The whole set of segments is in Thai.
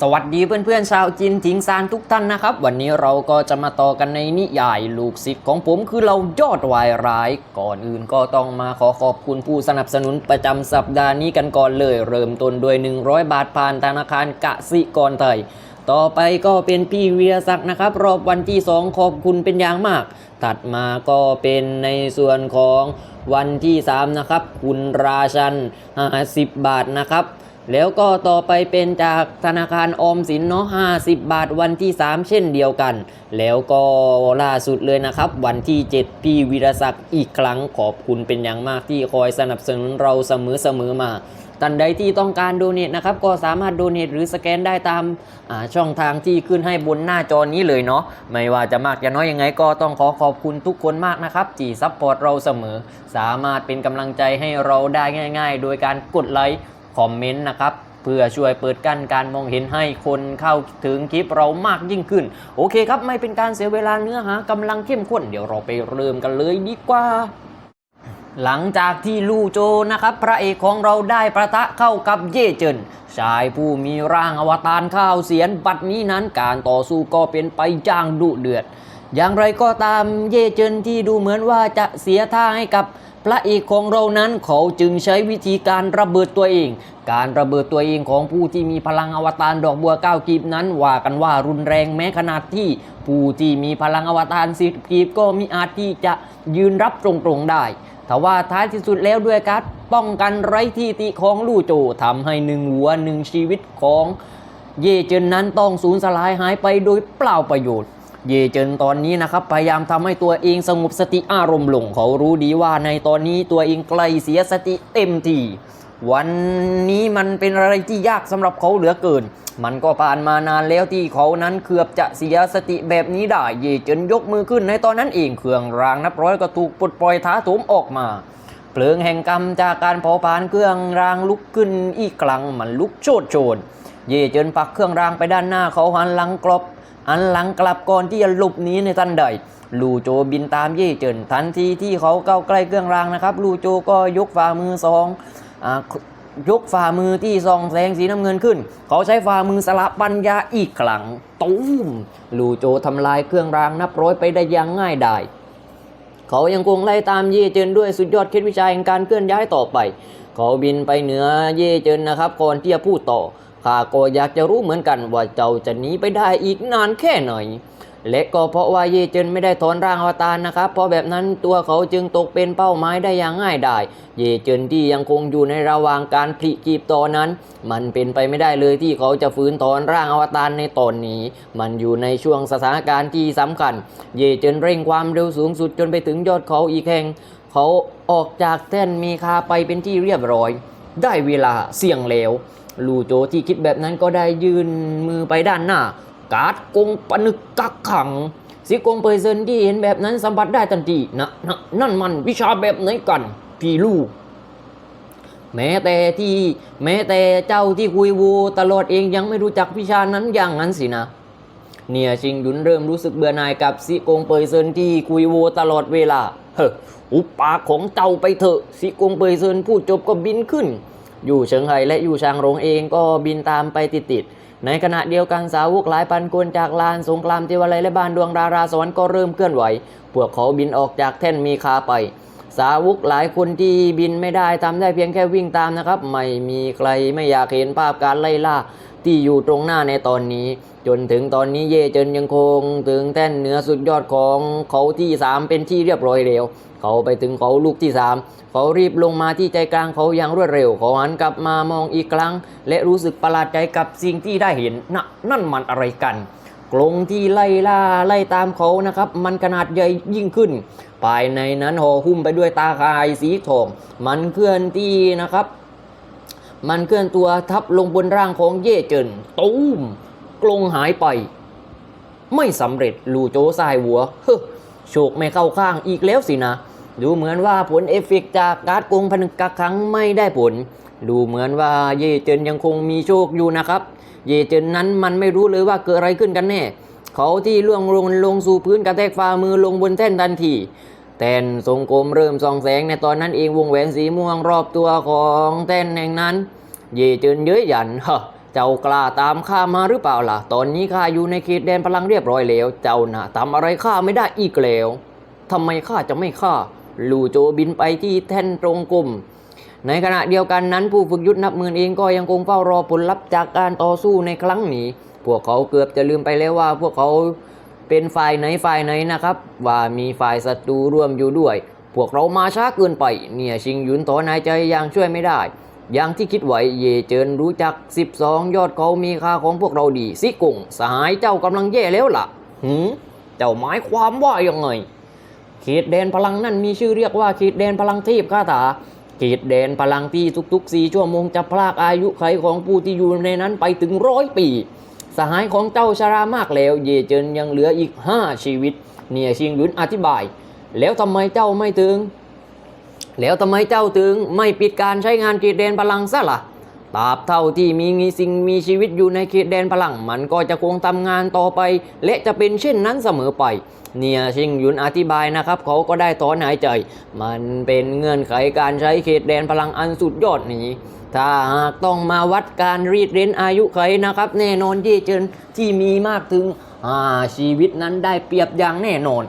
สวัสดีเพื่อนๆชาวจีนทิงซานทุกท่านนะครับ วันนี้เราก็จะมาต่อกันในนิยายลูกศิษย์ของผมคือเรายอดวายร้าย ก่อนอื่นก็ต้องมาขอขอบคุณผู้สนับสนุนประจำสัปดาห์นี้กันก่อนเลย เริ่มต้นด้วย 100 บาทผ่านธนาคารกสิกรไทย ต่อไปก็เป็นพี่เวียศักดิ์นะครับ รอบวันที่ 2 ขอบคุณเป็นอย่างมาก ตัดมาก็เป็นในส่วนของวันที่ 3 นะครับ คุณราชัน50 บาทนะครับ แล้วก็ต่อไปเป็นจากธนาคารออมสินเนาะ50 บาทวันที่ 3 เช่นเดียวกัน แล้วก็ล่าสุดเลยนะครับ วันที่ 7 พี่วิรศักดิ์อีกครั้งขอบคุณเป็นอย่างมากที่คอยสนับสนุนเราเสมอเสมอๆมาท่านใดที่ต้องการโดเนทนะครับ ก็สามารถโดเนทหรือสแกนได้ตามาช่องทางที่ขึ้นให้บนหน้าจอนี้เลยเนาะไม่ว่าจะมากจะน้อยยังไง ก็ต้องขอขอบคุณทุกคนมากนะครับที่ซัพพอร์ตเราเสมอ สามารถเป็นกำลังใจให้เราได้ง่าย ๆ โดยการกดไลค์ คอมเมนต์นะครับเพื่อช่วยเปิดกั้นการมองเห็นให้คนเข้าถึงคลิปเรามากยิ่งขึ้น โอเคครับ ไม่เป็นการเสียเวลาเนื้อหากำลังเข้มข้น เดี๋ยวเราไปเริ่มกันเลยดีกว่าหลังจากที่ลู่โจนะครับ พระเอกของเราได้ประทะเข้ากับเย่เจินชายผู้มีร่างอวตารข้าวเสียนบัดนี้นั้นการต่อสู้ก็เป็นไปจ้างดุเดือด อย่างไรก็ตามเย่เจินที่ดูเหมือนว่าจะเสียท่าให้กับพระเอกของเรานั้นเขาจึงใช้วิธีการระเบิดตัวเอง การระเบิดตัวเองของผู้ที่มีพลังอวตารดอกบัวเก้ากีบนั้นว่ากันว่ารุนแรงแม้ขนาดที่ผู้ที่มีพลังอวตารสิบกีบก็มีอาจที่จะยืนรับตรงๆได้แต่ว่าท้ายที่สุดแล้วด้วยการป้องกันไร้ที่ติของลู่โจทำให้หนึ่งหัวหนึ่งชีวิตของเยเจนนั้นต้องสูญสลายหายไปโดยเปล่าประโยชน์ เยเจินตอนนี้นะครับพยายามทำให้ตัวเองสงบสติอารมณ์ลงเขารู้ดีว่าในตอนนี้ตัวเองใกล้เสียสติเต็มทีวันนี้มันเป็นอะไรที่ยากสำหรับเขาเหลือเกิน มันก็ผ่านมานานแล้วที่เขานั้นเกือบจะเสียสติแบบนี้ได้เยเจินยกมือขึ้นในตอนนั้นเองเครื่องรางนับร้อยก็ถูกปลดปล่อยท้าโถมออกมาเพลิงแห่งกรรมจากการเผาผลาญเครื่องรางลุกขึ้นอีกครั้งมันลุกโชดโชน เย่เจินปักเครื่องรางไปด้านหน้าเขาหันหลังกลบ หันหลังกลับก่อนที่จะหลบหนีในทันใดลูโจบินตามเย่เจินทันทีที่เขาเข้าใกล้เครื่องรางนะครับ ลูโจก็ยกฝ่ามือสองอยกฝ่ามือที่ส่องแสงสีน้ำเงินขึ้น เขาใช้ฝ่ามือสละปัญญาอีกครั้งตุ้มลูโจทำลายเครื่องรางนับร้อยไปได้อย่างง่ายดายเขายังคงไล่ตามเย่เจินด้วยสุดยอดเคล็ดวิชาแห่งการเคลื่อนย้ายต่อไป เขาบินไปเหนือเย่เจินนะครับก่อนที่จะพูดต่อ ข้าก็อยากจะรู้เหมือนกันว่าเจ้าจะหนีไปได้อีกนานแค่ไหนและก็เพราะว่าเยเจนไม่ได้ถอนร่างอวตารนะครับ เพราะแบบนั้นตัวเขาจึงตกเป็นเป้าหมายได้อย่างง่ายดาย เยเจนที่ยังคงอยู่ในระหว่างการผลิกีบต่อนั้น มันเป็นไปไม่ได้เลยที่เขาจะฟื้นถอนร่างอวตารในตอนนี้ มันอยู่ในช่วงสถานการณ์ที่สำคัญ เยเจนเร่งความเร็วสูงสุดจนไปถึงยอดเขาอีกแห่ง เขาออกจากแท่นมีคาไปเป็นที่เรียบร้อย ได้เวลาเสี่ยงแล้ว ลูโจที่คิดแบบนั้นก็ได้ยื่นมือไปด้านหน้า การ์ดกงปนึกกักขังสิกงเปอร์เซนที่เห็นแบบนั้นสัมผัสได้ทันทีนะนะนั่นมันวิชาแบบไหนกัน พี่ลูก แม้แต่ที่แม้แต่เจ้าที่คุยวูตลอดเองยังไม่รู้จักวิชานั้นอย่างนั้นสินะเนี่ยชิงดุนเริ่มรู้สึกเบื่อหน่ายกับซิกงเปยเซนที่คุยโวตลอดเวลาเฮ้ออุปปาของเจ้าไปเถอะซิกงเปยเซนพูดจบก็บินขึ้น ยู่เฉิงไห่และอยู่ชางรงเองก็บินตามไปติดๆในขณะเดียวกันสาวกหลายพันคนจากลานสงครามเทวาลัยและบ้านดวงดาราสวรรค์ก็เริ่มเคลื่อนไหว พวกเขาบินออกจากแท่นมีคาไป สาวกหลายคนที่บินไม่ได้ทำได้เพียงแค่วิ่งตามนะครับ ไม่มีใครไม่อยากเห็นภาพการไล่ล่า ที่อยู่ตรงหน้าในตอนนี้ จนถึงตอนนี้เย่เจินยังคง ถึงแท่นเหนือสุดยอดของเขาที่ 3 เป็นที่เรียบร้อยแล้ว เขาไปถึงเขาลูกที่ 3 เขารีบลงมาที่ใจกลางเขาอย่างรวดเร็ว เขาหันกลับมามองอีกครั้ง และรู้สึกประหลาดใจกับสิ่งที่ได้เห็นนะนั่นมันอะไรกันกรงที่ไล่ล่าไล่ตามเขานะครับ มันขนาดใหญ่ยิ่งขึ้น ภายในนั้นห่อหุ้มไปด้วยตาข่ายสีทอง มันเคลื่อนที่นะครับ มันเคลื่อนตัวทับลงบนร่างของเย่เจินตูมกลงหายไป ไม่สำเร็จลูโจสายหัวเฮ้โชคไม่เข้าข้างอีกแล้วสินะ ดูเหมือนว่าผลเอฟเฟกต์จากการ์ดกงผนึกกักขังไม่ได้ผล ดูเหมือนว่าเย่เจินยังคงมีโชคอยู่นะครับ เย่เจินนั้นมันไม่รู้เลยว่าเกิดอะไรขึ้นกันแน่ เขาที่ล่วงลงลงสู่พื้นกระแทกฝ่ามือลงบนแท่นทันทีแท่นทรงกลมเริ่มส่องแสงในตอนนั้นเองวงแหวนสีม่วงรอบตัวของแท่นแห่งนั้น ย่เจินเย้ยหยันฮะเจ้ากล้าตามข้ามาหรือเปล่าล่ะ ตอนนี้ข้าอยู่ในเขตแดนพลังเรียบร้อยแล้ว เจ้าน่ะทำอะไรข้าไม่ได้อีกแล้วทำไมข้าจะไม่ฆ่า ลู่โจบินไปที่แท่นตรงกลมในขณะเดียวกันนั้นผู้ฝึกยุทธนับหมื่นเองก็ยังคงเฝ้ารอผลลัพธ์จากการต่อสู้ในครั้งนี้ พวกเขาเกือบจะลืมไปแล้วว่า พวกเขาเป็นฝ่ายไหนฝ่ายไหนนะครับ ว่ามีฝ่ายศัตรูร่วมอยู่ด้วย พวกเรามาช้าเกินไป เนี่ยชิงหยุนต่อนายใจยังช่วยไม่ได้ อย่างที่คิดไว้เย่เจินรู้จัก 12 ยอดเขามีค่าของพวกเราดีซิกงสหายเจ้ากำลังแย่แล้วล่ะหืมเจ้าหมายความว่ายังไงเขตแดนพลังนั่นมีชื่อเรียกว่าเขตแดนพลังเทพคาถาเขตแดนพลังที่ทุกๆ4ชั่วโมงจะพลากอายุไขของผู้ที่อยู่ในนั้นไปถึงร้อยปี สหายของเจ้าชรามากแล้ว เยเจินยังเหลืออีก5ชีวิต เนี่ยชิงหลุนอธิบาย แล้วทำไมเจ้าไม่ถึง แล้วทำไมเจ้าถึงไม่ปิดการใช้งานเขตแดนพลังซะล่ะตราบเท่าที่มีมีสิ่งมีชีวิตอยู่ในเขตแดนพลัง มันก็จะคงทำงานต่อไป และจะเป็นเช่นนั้นเสมอไป เนี่ยชิงหยุนอธิบายนะครับ เขาก็ได้ถอนหายใจ มันเป็นเงื่อนไขการใช้เขตแดนพลังอันสุดยอดนี้ ถ้าหากต้องมาวัดการรีดเร้นอายุไขนะครับ แน่นอนเย่เจินที่มีมากถึงห้าชีวิตนั้นได้เปรียบอย่างแน่นอน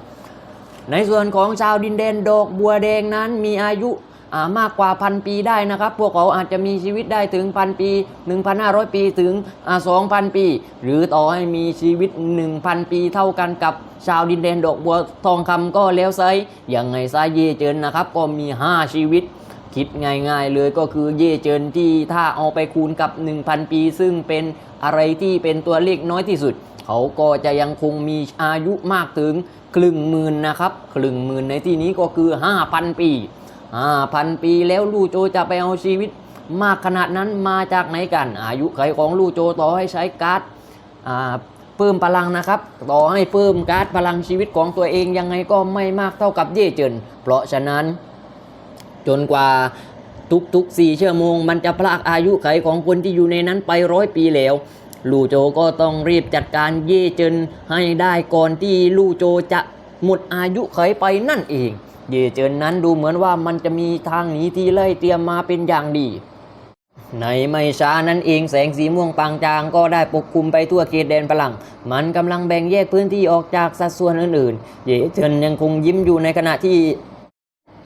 ในส่วนของชาวดินแดนดอกบัวแดงนั้นมีอายุามากกว่าพันปีได้นะครับ พวกเขาอาจจะมีชีวิตได้ถึงพันปี 1,500 ปีถึงอ่า2,000 ปี หรือต่อให้มีชีวิต 1,000 ปีเท่ากันกับชาวดินแดนดอกบัวทองคำก็แล้วไซยังไงซาเยเจินนะครับ ก็มี 5 ชีวิต คิดง่ายๆเลยก็คือเยเจินที่ถ้าเอาไปคูณกับ 1,000 ปี ซึ่งเป็นอะไรที่เป็นตัวเลขน้อยที่สุด เขาก็จะยังคงมีอายุมากถึงครึ่งหมื่นนะครับครึ่งหมื่นในที่นี้ก็คือ 5,000 ปี 5,000 ปีแล้วลู่โจจะไปเอาชีวิตมากขนาดนั้นมาจากไหนกัน อายุไขของลู่โจต่อให้ใช้การ์ดอ่าเพิ่มพลังนะครับ ต่อให้เพิ่มการ์ดพลังชีวิตของตัวเองยังไงก็ไม่มากเท่ากับเย่เจิน เพราะฉะนั้น จนกว่าทุกๆ4ชั่วโมง มันจะพลากอายุไขของคนที่อยู่ในนั้นไปร้อยปีแล้ว ลู่โจก็ต้องรีบจัดการเย่เจินให้ได้ก่อนที่ลู่โจจะหมดอายุไขไปนั่นเอง เย่เจินนั้นดูเหมือนว่ามันจะมีทางหนีที่ไล่เตรียมมาเป็นอย่างดี ในไม่ช้านั้นเองแสงสีม่วงปางจางก็ได้ปกคลุมไปทั่วเขตแดนพลังมันกำลังแบ่งแยกพื้นที่ออกจากสัดส่วนอื่นๆ เย่เจินยังคงยิ้มอยู่ในขณะที่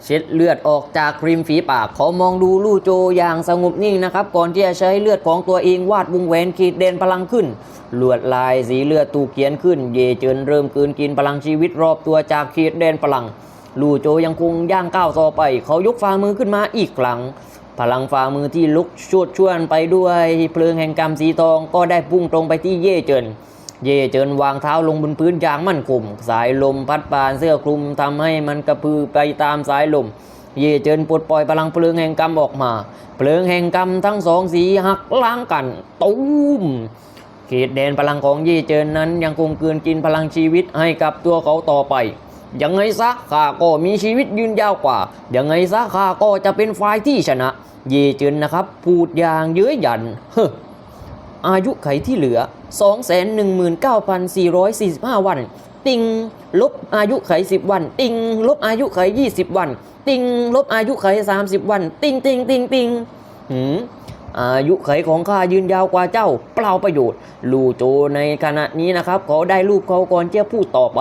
เช็ดเลือดออกจากริมฝีปากเขามองดูลู่โจอย่างสงบนิ่งนะครับ ก่อนที่จะใช้เลือดของตัวเองวาดวงแหวนขีดเด่นพลังขึ้น ลวดลายสีเลือดถูกเขียนขึ้น เยเจินเริ่มกืนกินพลังชีวิตรอบตัวจากขีดเด่นพลัง ลู่โจยังคงย่างก้าวต่อไป เขายกฝ่ามือขึ้นมาอีกครั้ง พลังฝ่ามือที่ลุกชวดชวนไปด้วยเพลิงแห่งกรรมสีทองก็ได้พุ่งตรงไปที่เย่เจิน เย่เจินวางเท้าลงบนพื้นอย่างมั่นคงสายลมพัดผ่านเสื้อคลุมทำให้มันกระพือไปตามสายลม เย่เจินปลดปล่อยพลังเพลิงแห่งกรรมออกมา เพลิงแห่งกรรมทั้งสองสีหักล้างกันตูมเขตแดนพลังของเย่เจินนั้นยังคงเกลืนกินพลังชีวิตให้กับตัวเขาต่อไปยังไงซะข้าก็มีชีวิตยืนยาวกว่ายังไงซะข้าก็จะเป็นฝ่ายที่ชนะ เย่เจินนะครับ พูดอย่างเย้ยหยันเฮ้ อายุไขที่เหลือ 219,445 วัน ติงลบอายุไข 10 วัน ติงลบอายุไข 20 วัน ติงลบอายุไข 30 วัน ติงติงติงติงหืมอายุไขของข้ายืนยาวกว่าเจ้า เปล่าประโยชน์ ลู่โจในขณะนี้นะครับ ขอได้รูปเขาก่อนเจ้าพูดต่อไป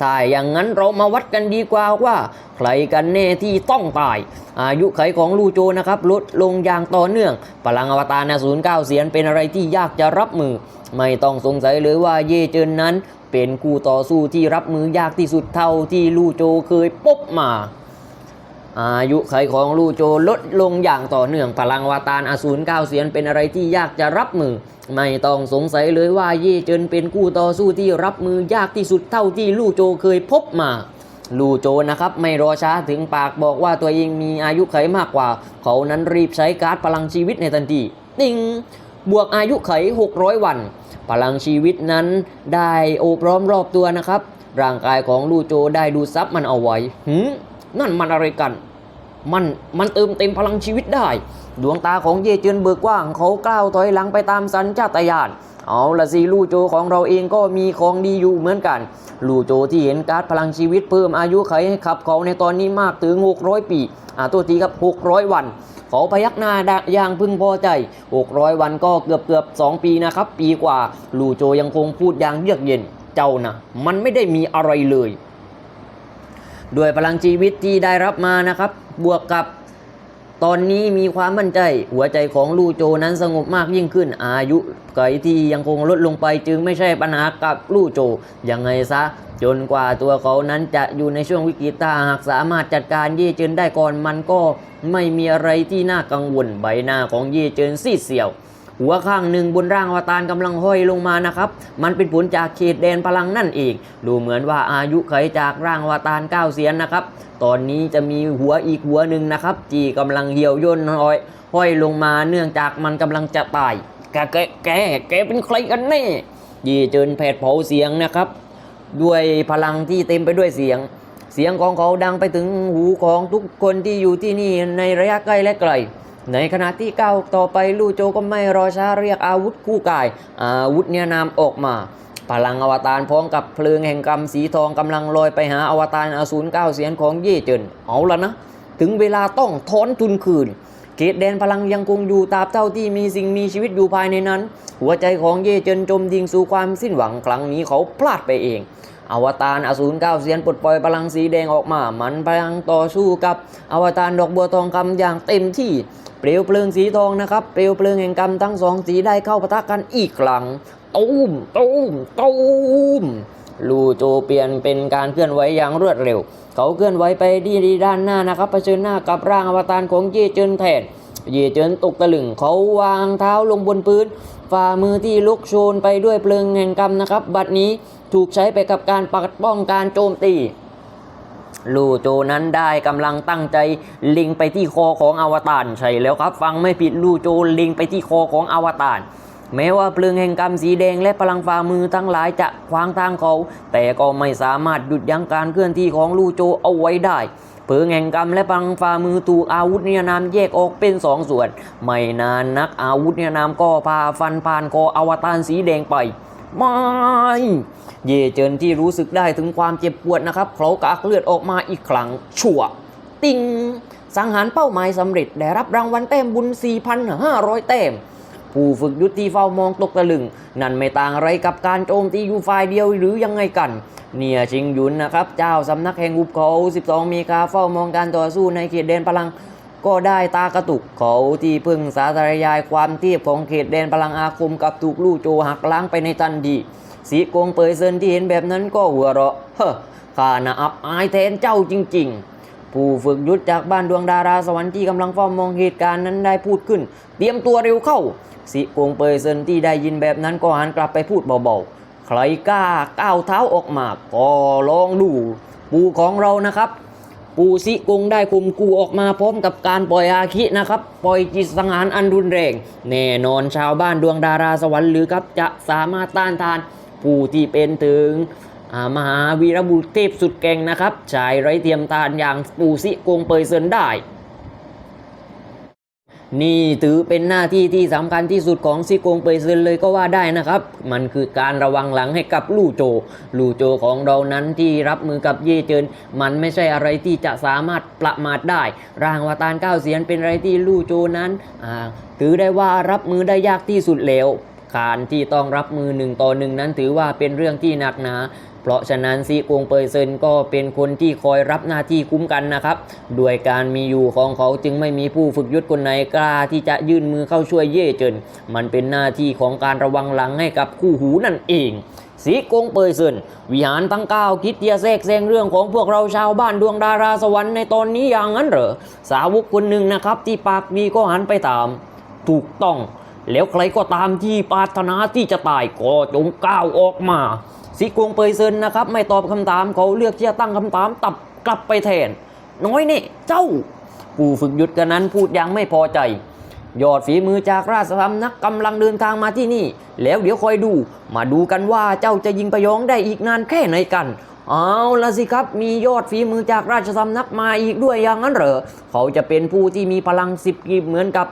ถ้าอย่างนั้นเรามาวัดกันดีกว่าว่าใครกันแน่ที่ต้องตาย อายุไขของลูโจนะครับลดลงอย่างต่อเนื่อง พลังอวตารนะศูนย์เก้าเสียนเป็นอะไรที่ยากจะรับมือ ไม่ต้องสงสัยเลยว่าเย่เจินนั้น เป็นคู่ต่อสู้ที่รับมือยากที่สุดเท่าที่ลูโจเคยพบมา อายุไขของลูโจลดลงอย่างต่อเนื่องพลังอวตารอสูรเก้าเสียนเป็นอะไรที่ยากจะรับมือ ไม่ต้องสงสัยเลยว่าเย่เจินเป็นคู่ต่อสู้ที่รับมือยากที่สุดเท่าที่ลูโจเคยพบมา ลูโจนะครับไม่รอช้าถึงปากบอกว่าตัวเองมีอายุไขมากกว่า เขานั้นรีบใช้การ์ดพลังชีวิตในทันทีติงบวกอายุไข 600 วัน พลังชีวิตนั้นได้โอบล้อมรอบตัวนะครับ ร่างกายของลูโจได้ดูซับมันเอาไว้หืม นั่นมันอะไรกัน มันมันเติมเต็มพลังชีวิตได้ ดวงตาของเยเจินเบิกกว้างเขากล้าวถอยหลังไปตามสัญชาตญาณเอาละสิลู่โจของเราเองก็มีของดีอยู่เหมือนกัน ลู่โจที่เห็นการ์ดพลังชีวิตเพิ่มอายุไขให้ขับเขาในตอนนี้มากถึง 600 ปีอ่าตัวทีครับ 600 วัน เขาพยักหน้าดอย่างพึงพอใจ 600 วันก็เกือบเกือบ2ปีนะครับ ปีกว่า ลู่โจยังคงพูดอย่างเยือกเย็น เจ้านะมันไม่ได้มีอะไรเลย ด้วยพลังชีวิตที่ได้รับมานะครับ บวกกับตอนนี้มีความมั่นใจ หัวใจของลู่โจนั้นสงบมากยิ่งขึ้น อายุไขที่ยังคงลดลงไปจึงไม่ใช่ปัญหากับลู่โจยังไงซะ จนกว่าตัวเขานั้นจะอยู่ในช่วงวิกฤตาหากสามารถจัดการเย่เจินได้ก่อนมันก็ไม่มีอะไรที่น่ากังวลใบหน้าของเย่เจินซีดเสียว หัวข้างหนึ่งบนร่างอวตารกำลังห้อยลงมานะครับ มันเป็นผลจากเขตแดนพลังนั่นเอง ดูเหมือนว่าอายุไขจากร่างอวตารเก้าเสียนนะครับ ตอนนี้จะมีหัวอีกหัวหนึ่งนะครับจีกำลังเหี่ยวย่นห้อยห้อยลงมาเนื่องจากมันกำลังจะตาย แกแกแกแกเป็นใครกันแน่ยีเจินแผดเผาเสียงนะครับ ด้วยพลังที่เต็มไปด้วยเสียงเสียงของเขาดังไปถึงหูของทุกคนที่อยู่ที่นี่ในระยะใกล้และไกล ในขณะที่ก้าวต่อไปลู่โจก็ไม่รอช้าเรียกอาวุธคู่กาย อาวุธเนี่ยนามออกมาพลังอวตารพร้อมกับเพลิงแห่งกรรมสีทองกำลังลอยไปหาอวตารอสูรเก้าเสียนของเย่เจินเอาละนะ ถึงเวลาต้องถอนทุนคืนเขตแดนพลังยังคงอยู่ตราบเท่าที่มีสิ่งมีชีวิตอยู่ภายในนั้น หัวใจของเย่เจินจมดิ่งสู่ความสิ้นหวังครั้งนี้เขาพลาดไปเอง อวตารอสูรเก้าเสียนปลดปล่อยพลังสีแดงออกมา มันพลังต่อสู้กับอวตารดอกบัวทองคำอย่างเต็มที่เปลวเพลิงสีทองนะครับเปลวเพลิงแห่งกรรมทั้งสองสีได้เข้าปะทะกันอีกครั้งตูมตูมตูมลูโจเปลี่ยนเป็นการเคลื่อนไหวอย่างรวดเร็ว เขาเคลื่อนไหวไปที่ด้านหน้านะครับเผชิญหน้ากับร่างอวตารของเย่เจินแทน เย่เจินตกตะลึงเขาวางเท้าลงบนพื้น ฝ่ามือที่ลุกโชนไปด้วยเพลิงแห่งกรรมนะครับ บัดนี้ถูกใช้ไปกับการปัดป้องการโจมตีลูโจนั้นได้กำลังตั้งใจลิงไปที่คอของอวตารใช่แล้วครับ ฟังไม่ผิดลูโจลิงไปที่คอของอวตารแม้ว่าเพลิงแห่งกรรมสีแดงและพลังฝ่ามือทั้งหลายจะขวางทางเขา แต่ก็ไม่สามารถหยุดยั้งการเคลื่อนที่ของลูโจเอาไว้ได้ เพิงแห่งกรรมและพังฝ่ามือถูกอาวุธเนียนามแยกออกเป็นสองส่วน ไม่นานนักอาวุธเนียนามก็พาฟันผ่านคออวตารสีแดงไปไม่เย่เจินที่รู้สึกได้ถึงความเจ็บปวดนะครับเขากากเลือดออกมาอีกครั้งชั่ว ติงสังหารเป้าหมายสำเร็จได้รับรางวัลแต้มบุญ 4,500 แต้ม ผู้ฝึกยุทธที่เฝ้ามองตกตะลึง นั่นไม่ต่างอะไรกับการโจมตีอยู่ฝ่ายเดียวหรือยังไงกัน เนี่ยชิงหยุนนะครับ เจ้าสำนักแห่งหุบเขา 12 มีกาเฝ้ามองการต่อสู้ในเขตแดนพลัง ก็ได้ตากระตุกเขาที่พึ่งสาธารยายความเทียบของเขตแดนพลังอาคมกับถูกลู่โจหักล้างไปในทันทีสีโกงเปยเซินที่เห็นแบบนั้นก็หัวเราะเฮ้อข้าน่ะอับอายแทนเจ้าจริง ๆผู้ฝึกยุทธจากบ้านดวงดาราสวรรค์ที่กำลังเฝ้ามองเหตุการณ์นั้นได้พูดขึ้น เตรียมตัวเร็วเข้า สิโกงเปยเซินที่ได้ยินแบบนั้นก็หันกลับไปพูดเบาๆ ใครกล้าก้าวเท้าออกมา ก็ลองดู ปู่ของเรานะครับ ปู่ซิกงได้คุมกูออกมาพร้อมกับการปล่อยอาคินะครับ ปล่อยจิตสังหารอันรุนแรง แน่นอนชาวบ้านดวงดาราสวรรค์หรือครับจะสามารถต้านทานผู้ที่เป็นถึงมหาวีรบุรุษเทพสุดเก่งนะครับชายไร้เทียมทานอย่างปู่ซิกงเปยเซินได้ นี่ถือเป็นหน้าที่ที่สำคัญที่สุดของซิกงเปยซินเลยก็ว่าได้นะครับ มันคือการระวังหลังให้กับลู่โจ ลู่โจของเรานั้นที่รับมือกับเย่เจิน มันไม่ใช่อะไรที่จะสามารถประมาทได้ ร่างวาตารเก้าเสียนเป็นอะไรที่ลู่โจนั้นถือได้ว่ารับมือได้ยากที่สุดแล้วการที่ต้องรับมือหนึ่งต่อหนึ่งนั้นถือว่าเป็นเรื่องที่หนักหนา เพราะฉะนั้นซีกงเปยเซินก็เป็นคนที่คอยรับหน้าที่คุ้มกันนะครับ ด้วยการมีอยู่ของเขาจึงไม่มีผู้ฝึกยุทธคนไหนกล้าที่จะยื่นมือเข้าช่วยเย่เจิน มันเป็นหน้าที่ของการระวังหลังให้กับคู่หูนั่นเองสีกงเปยเซินวิหารทั้งเก้าคิดที่จะแทรกแซงเรื่องของพวกเราชาวบ้านดวงดาราสวรรค์ในตอนนี้อย่างนั้นเหรอ สาวกคนหนึ่งนะครับ ที่ปากดีก็หันไปตาม ถูกต้อง แล้วใครก็ตามที่ปรารถนาที่จะตายก็จงก้าวออกมา สีกวงเปยเซินนะครับ ไม่ตอบคำถามเขาเลือกที่จะตั้งคำถามตับกลับไปแทน น้อยนี่เจ้าผู้ฝึกยุทธกันนั้นพูดย่างไม่พอใจ ยอดฝีมือจากราชสำนักกำลังเดินทางมาที่นี่ แล้วเดี๋ยวคอยดู มาดูกันว่าเจ้าจะยิงประยองได้อีกนานแค่ไหนกันเอาละสิครับ มียอดฝีมือจากราชสำนักมาอีกด้วยอย่างนั้นเหรอ เขาจะเป็นผู้ที่มีพลังสิบกีบเหมือนกับ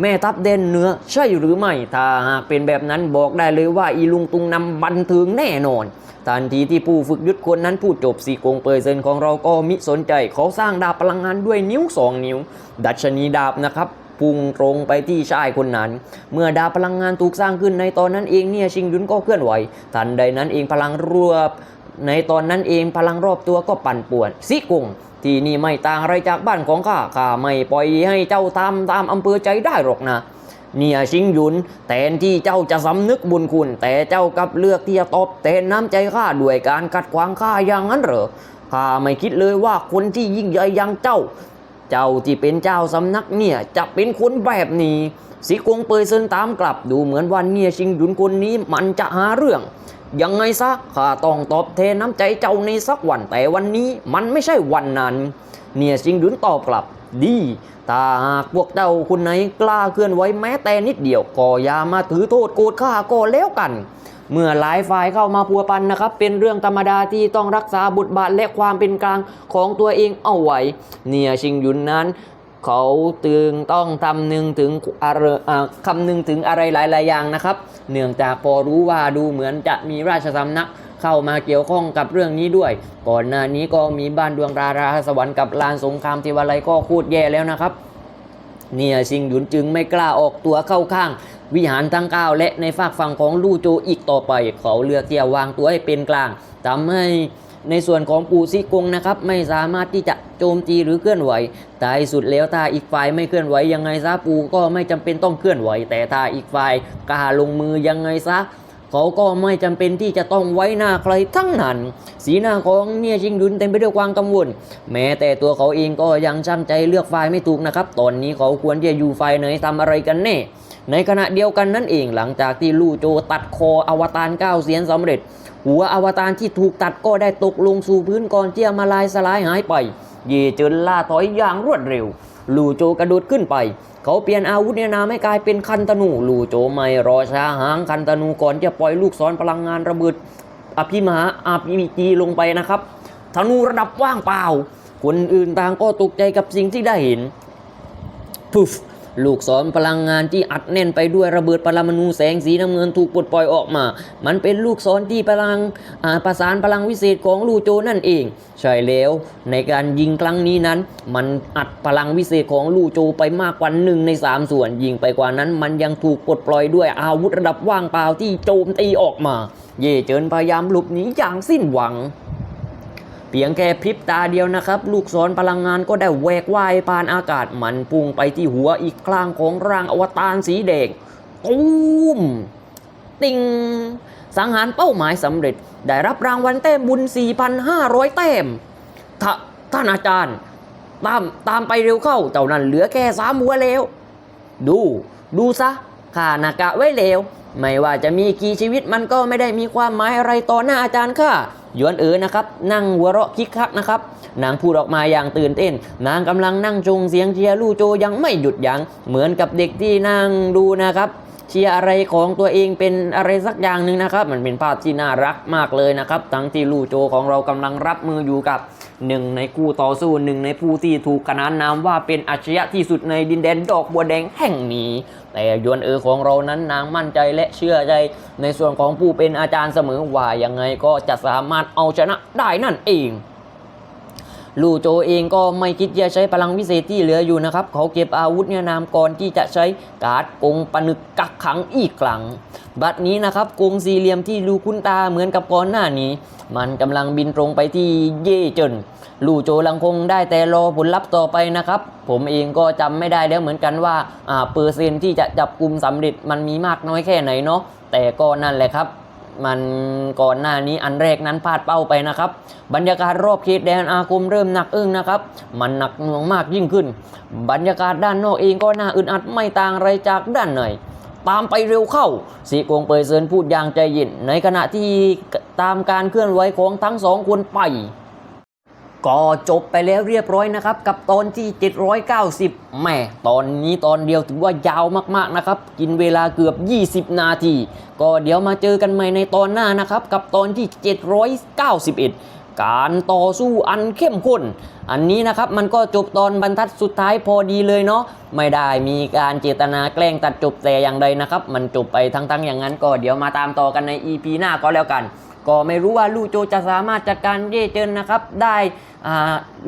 แม่ทัพเด่นเหนือใช่หรือไม่ถ้าหากเป็นแบบนั้นบอกได้เลยว่าอีลุงตุงนำบันเทิงแน่นอนทันทีที่ผู้ฝึกยุทธคนนั้นพูดจบสีกงเปอร์เซนของเราก็มิสนใจเขาสร้างดาบพลังงานด้วยนิ้วสองนิ้ว ดัชนีดาบนะครับพุ่งตรงไปที่ชายคนนั้น เมื่อดาบพลังงานถูกสร้างขึ้นในตอนนั้นเองเนี่ยชิงยุนก็เคลื่อนไหว ทันใดนั้นเองพลังรวบในตอนนั้นเองพลังรอบตัวก็ปั่นป่วนซิกง ที่นี่ไม่ต่างอะไรจากบ้านของข้าข้าไม่ปล่อยให้เจ้าทำตามอำเภอใจได้หรอกนะเนี่ยชิงหยุนแทนที่เจ้าจะสำนึกบุญคุณ แต่เจ้ากลับเลือกที่จะตอบแทนน้ำใจข้าด้วยการกัดขวางข้าอย่างนั้นเหรอข้าไม่คิดเลยว่าคนที่ยิ่งใหญ่อย่างเจ้า เจ้าที่เป็นเจ้าสำนักเนี่ยจะเป็นคนแบบนี้สิกงเปยเซินตามกลับดูเหมือนวันเนี่ยชิงหยุนคนนี้มันจะหาเรื่อง ยังไงซะข้าต้องตอบแทนน้ำใจเจ้าในสักวันแต่วันนี้มันไม่ใช่วันนั้น เนี่ยชิงหยุนตอบกลับดีถ้าหากพวกเจ้าคนไหนกล้าเคลื่อนไหวแม้แต่นิดเดียวก็อย่ามาถือโทษโกรธข้าก็แล้วกัน เมื่อหลายฝ่ายเข้ามาพัวพันนะครับ เป็นเรื่องธรรมดาที่ต้องรักษาบทบาทและความเป็นกลางของตัวเองเอาไว้ เนี่ยชิงยุนนั้น เขาตึงต้องทำนึงถึงอะไรอ่าคำนึงถึงอะไรหลาย ๆ อย่างนะครับ เนื่องจากพอรู้ว่าดูเหมือนจะมีราชสำนักเข้ามาเกี่ยวข้องกับเรื่องนี้ด้วย ก่อนหน้านี้ก็มีบ้านดวงราราสวรรค์กับลานสงครามเทวาลัยก็โคตรแย่แล้วนะครับ เนี่ยชิงหยุนจึงไม่กล้าออกตัวเข้าข้าง วิหารทั้งเก้าและในฝากฝั่งของลู่โจอีกต่อไป เขาเลือกที่จะวางตัวให้เป็นกลางทำให้ ในส่วนของปูซิกงนะครับไม่สามารถที่จะโจมตีหรือเคลื่อนไหวแต่สุดแล้วถ้าอีกฝ่ายไม่เคลื่อนไหวยังไงซะปูก็ไม่จำเป็นต้องเคลื่อนไหว แต่ถ้าอีกฝ่ายกล้าลงมือยังไงซะเขาก็ไม่จำเป็นที่จะต้องไว้หน้าใครทั้งนั้น สีหน้าของเนี่ยชิงดุนเต็มไปด้วยความกังวล แม้แต่ตัวเขาเองก็ยังช่างใจเลือกฝ่ายไม่ถูกนะครับ ตอนนี้เขาควรจะอยู่ฝ่ายไหนทำอะไรกันแน่ ในขณะเดียวกันนั่นเองหลังจากที่ลู่โจตัดคออวตารเก้าเสียนสำเร็จ หัวอวตารที่ถูกตัดก็ได้ตกลงสู่พื้นก่อนที่จะมาลายสลายหายไป เย่เจินล่าถอยอย่างรวดเร็ว ลู่โจกระโดดขึ้นไป เขาเปลี่ยนอาวุธในนามให้กลายเป็นคันธนู ลู่โจไม่รอช้าหางคันธนูก่อนจะปล่อยลูกศรพลังงานระเบิดอภิมหาอาพีจีลงไปนะครับธนูระดับว่างเปล่า คนอื่นต่างก็ตกใจกับสิ่งที่ได้เห็นพุฟ ลูกศรพลังงานที่อัดแน่นไปด้วยระเบิดปรมาณูแสงสีน้ำเงินถูกปลดปล่อยออกมา มันเป็นลูกศรที่พลังอ่าประสานพลังวิเศษของลูโจนั่นเอง ใช่แล้วในการยิงครั้งนี้นั้น มันอัดพลังวิเศษของลูโจไปมากกว่าหนึ่งในสามส่วน ยิงไปกว่านั้น มันยังถูกปลดปล่อยด้วยอาวุธระดับว่างเปล่าที่โจมตีออกมา เย่เจินพยายามหลบหนีอย่างสิ้นหวัง เพียงแค่พริบตาเดียวนะครับ ลูกศรพลังงานก็ได้แวกว่ายผ่านอากาศมันพุ่งไปที่หัวอีกครั้งของร่างอวตารสีแดงตูมติงสังหารเป้าหมายสำเร็จ ได้รับรางวัลแต้มบุญ 4,500 แต้มทท่านอาจารย์ ตามตามไปเร็วเข้าเจ้านั่นเหลือแค่สามหัวแล้ว ดู ดูซะข้านากะไว้แล้ว ไม่ว่าจะมีกี่ชีวิตมันก็ไม่ได้มีความหมายอะไรต่อหน้าอาจารย์ข้าห ยวนเอ๋อนะครับนั่งหัวเราะคิกคักนะครับนางพูดออกมาอย่างตื่นเต้น นางกำลังนั่งจงเสียงเชียร์ลู่โจยังไม่หยุดยัง้งเหมือนกับเด็กที่นั่งดูนะครับ เชียร์อะไรของตัวเองเป็นอะไรสักอย่างหนึ่งนะครับ มันเป็นภาพที่น่ารักมากเลยนะครับ ทั้งที่ลู่โจของเรากำลังรับมืออยู่กับหนึ่งในคู่ต่อสู้หนึ่งในผู้ที่ถูกขนานนามว่าเป็นอาชญะที่สุดในดินแดนดอกบัวแดงแห่งนี้ แต่ยวนเออของเรานั้นนางมั่นใจและเชื่อใจ ในส่วนของผู้เป็นอาจารย์เสมอว่ายังไงก็จะสามารถเอาชนะได้นั่นเอง ลู่โจเองก็ไม่คิดจะใช้พลังวิเศษที่เหลืออยู่นะครับ เขาเก็บอาวุธเนี่ยนามก่อนที่จะใช้การ์ดกงปนึกกักขังอีกครั้ง บัดนี้นะครับกงสี่เหลี่ยมที่ลูคุ้นตาเหมือนกับก่อนหน้านี้ มันกำลังบินตรงไปที่เย่เจินลู่โจลังคงได้แต่รอผลลัพธ์ต่อไปนะครับ ผมเองก็จำไม่ได้แล้วเหมือนกันว่าอ่าเปอร์เซ็นที่จะจับกลุ่มสำเร็จมันมีมากน้อยแค่ไหนเนาะแต่ก็นั่นแหละครับ มันก่อนหน้านี้อันแรกนั้นพลาดเป้าไปนะครับ บรรยากาศรอบเขตแดนอาคมเริ่มหนักอึ้งนะครับ มันหนักหน่วงมากยิ่งขึ้น บรรยากาศด้านนอกเองก็น่าอึดอัดไม่ต่างอะไรจากด้านในตามไปเร็วเข้าสีกงเปยเซินพูดอย่างใจเย็นในขณะที่ตามการเคลื่อนไหวของทั้งสองคนไป ก็จบไปแล้วเรียบร้อยนะครับ กับตอนที่ 790แหม่ตอนนี้ตอนเดียวถือว่ายาวมากๆนะครับ กินเวลาเกือบ 20 นาที ก็เดี๋ยวมาเจอกันใหม่ในตอนหน้านะครับ กับตอนที่ 791 การต่อสู้อันเข้มข้น อันนี้นะครับมันก็จบตอนบรรทัดสุดท้ายพอดีเลยเนาะไม่ได้มีการเจตนาแกล้งตัดจบแต่อย่างใดนะครับ มันจบไปทั้งๆ อย่างนั้น ก็เดี๋ยวมาตามต่อกันใน EP หน้าก็แล้วกัน ก็ไม่รู้ว่าลู่โจจะสามารถจัดการเย่เจินนะครับได้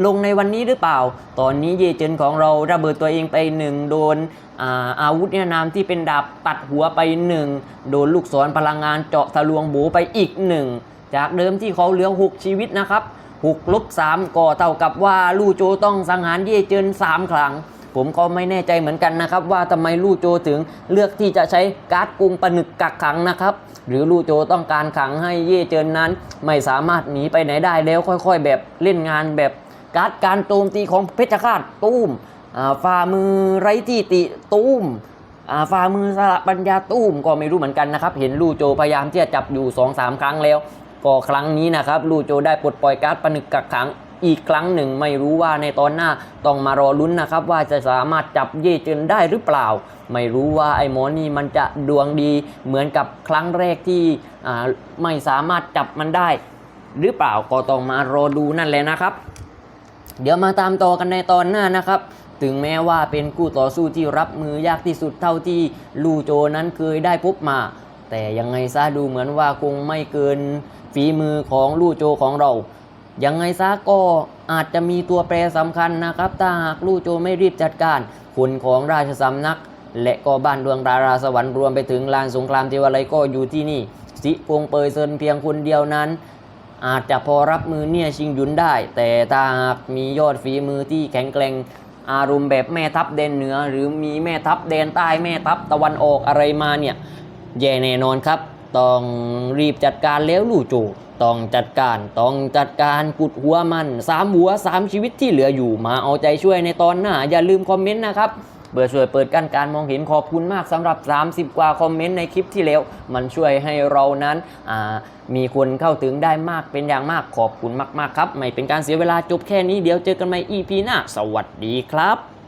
ลงในวันนี้หรือเปล่า ตอนนี้เยเจินของเราระเบิดตัวเองไปหนึ่งโดนอาอาวุธเนี่ยนามที่เป็นดาบตัดหัวไปหนึ่งโดนลูกศรพลังงานเจาะทะลวงโบไปอีกหนึ่งจากเดิมที่เขาเหลือ 6 ชีวิตนะครับ6ลบ3ก็เท่ากับว่าลู่โจต้องสังหารเยเจิน3ครั้ง ผมก็ไม่แน่ใจเหมือนกันนะครับ ว่าทำไมลู่โจถึงเลือกที่จะใช้การ์ดกรุงประนึกกักขังนะครับ หรือลู่โจต้องการขังให้เย่เจินนั้น ไม่สามารถหนีไปไหนได้แล้วค่อย ๆ แบบเล่นงานแบบการ์ดการโจมตีของเพชรฆาตตุ้มฝ่ามือไรที่ติตุ้มฝ่ามือสละปัญญาตุ้มก็ไม่รู้เหมือนกันนะครับ เห็นลู่โจพยายามที่จะจับอยู่ 2-3 ครั้งแล้ว ก็ครั้งนี้นะครับลู่โจได้ปลดปล่อยการ์ดประนึกกักขัง อีกครั้งหนึ่งไม่รู้ว่าในตอนหน้าต้องมารอลุ้นนะครับ ว่าจะสามารถจับเย่เจินได้หรือเปล่า ไม่รู้ว่าไอ้หมอนี่มันจะดวงดีเหมือนกับครั้งแรกที่ไม่สามารถจับมันได้ หรือเปล่าก็ต้องมารอดูนั่นแหละนะครับ เดี๋ยวมาตามต่อกันในตอนหน้านะครับถึงแม้ว่าเป็นคู่ต่อสู้ที่รับมือยากที่สุดเท่าที่ลูโจนั้นเคยได้พบมา แต่ยังไงซะดูเหมือนว่าคงไม่เกินฝีมือของลูโจของเรา ยังไงซะก็อาจจะมีตัวแปรสำคัญนะครับ ถ้าหากลู่โจไม่รีบจัดการคนของราชสำนัก และก็บ้านดวงดาราสวรรค์รวมไปถึงลานสงครามเทวาลัยก็อยู่ที่นี่สิพงเปยเซินเพียงคนเดียวนั้น อาจจะพอรับมือเนี่ยชิงยุนได้ แต่ถ้าหากมียอดฝีมือที่แข็งแกร่งอารมณ์แบบแม่ทัพแดนเหนือ หรือมีแม่ทัพแดนใต้แม่ทัพตะวันออกอะไรมาเนี่ยแย่แน่นอนครับ ต้องรีบจัดการแล้วลู่โจต้องจัดการต้องจัดการกุดหัวมันสามหัวสามชีวิตที่เหลืออยู่มาเอาใจช่วยในตอนหน้า อย่าลืมคอมเมนต์นะครับเปิดช่วยเปิดกั้นการมองเห็นขอบคุณมากสำหรับ 30 กว่าคอมเมนต์ในคลิปที่แล้ว มันช่วยให้เรานั้นมีคนเข้าถึงได้มากเป็นอย่างมากขอบคุณมาก ๆ ครับ ไม่เป็นการเสียเวลาจบแค่นี้เดี๋ยวเจอกันใหม่ EP หน้า สวัสดีครับ